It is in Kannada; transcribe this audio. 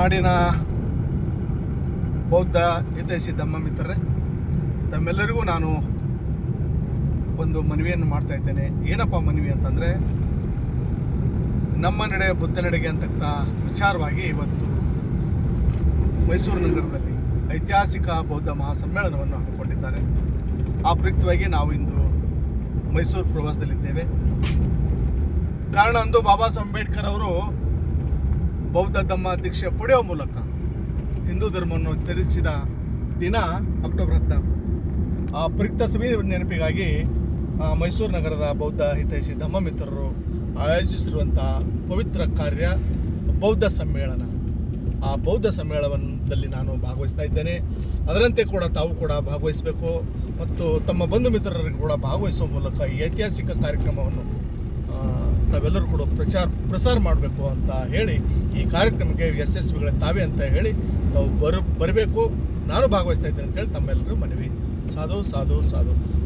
ನಾಡಿನ ಬೌದ್ಧ ಹಿತೈಷಿ ಧಮ್ಮ ಮಿತ್ರರೇ, ತಮ್ಮೆಲ್ಲರಿಗೂ ನಾನು ಒಂದು ಮನವಿಯನ್ನು ಮಾಡ್ತಾ ಇದ್ದೇನೆ. ಏನಪ್ಪ ಮನವಿ ಅಂತಂದರೆ, ನಮ್ಮ ನಡೆ ಬುದ್ಧ ನಡೆಗೆ ಅಂತಕ್ಕ ವಿಚಾರವಾಗಿ ಇವತ್ತು ಮೈಸೂರು ನಗರದಲ್ಲಿ ಐತಿಹಾಸಿಕ ಬೌದ್ಧ ಮಹಾಸಮ್ಮೇಳನವನ್ನು ಹಮ್ಮಿಕೊಂಡಿದ್ದಾರೆ. ಆ ಪ್ರಯುಕ್ತವಾಗಿ ನಾವು ಇಂದು ಮೈಸೂರು ಪ್ರವಾಸದಲ್ಲಿದ್ದೇವೆ. ಕಾರಣ ಅಂದು ಬಾಬಾ ಸಾಹೇಬ್ ಅಂಬೇಡ್ಕರ್ ಅವರು ಬೌದ್ಧ ಧಮ್ಮ ದೀಕ್ಷೆ ಪಡೆಯುವ ಮೂಲಕ ಹಿಂದೂ ಧರ್ಮವನ್ನು ತ್ಯಜಿಸಿದ ದಿನ ಅಕ್ಟೋಬರ್ ಹದಿನಾಲ್ಕು ಆ ಪ್ರಯುಕ್ತ ಸಭೆ ನೆನಪಿಗಾಗಿ ಮೈಸೂರು ನಗರದ ಬೌದ್ಧ ಹಿತೈಷಿ ಧಮ್ಮ ಮಿತ್ರರು ಆಯೋಜಿಸಿರುವಂಥ ಪವಿತ್ರ ಕಾರ್ಯ ಬೌದ್ಧ ಸಮ್ಮೇಳನ. ಆ ಬೌದ್ಧ ಸಮ್ಮೇಳನದಲ್ಲಿ ನಾನು ಭಾಗವಹಿಸ್ತಾ ಇದ್ದೇನೆ. ಅದರಂತೆ ಕೂಡ ತಾವು ಕೂಡ ಭಾಗವಹಿಸಬೇಕು. ಮತ್ತು ತಮ್ಮ ಬಂಧು ಮಿತ್ರರಿಗೆ ಕೂಡ ಭಾಗವಹಿಸುವ ಮೂಲಕ ಈ ಐತಿಹಾಸಿಕ ಕಾರ್ಯಕ್ರಮವನ್ನು ತಾವೆಲ್ಲರೂ ಕೂಡ ಪ್ರಚಾರ, ಪ್ರಸಾರ ಮಾಡಬೇಕು ಅಂತ ಹೇಳಿ ಈ ಕಾರ್ಯಕ್ರಮಕ್ಕೆ ಯಶಸ್ವಿಗಳ ತಾವೇ ಅಂತ ಹೇಳಿ ತಾವು ಬರ, ಬರಬೇಕು. ನಾನು ಭಾಗವಹಿಸ್ತಾ ಇದ್ದೇನೆ ಅಂತೇಳಿ ತಮ್ಮೆಲ್ಲರೂ ಮನವಿ. ಸಾಧು ಸಾಧು ಸಾಧು.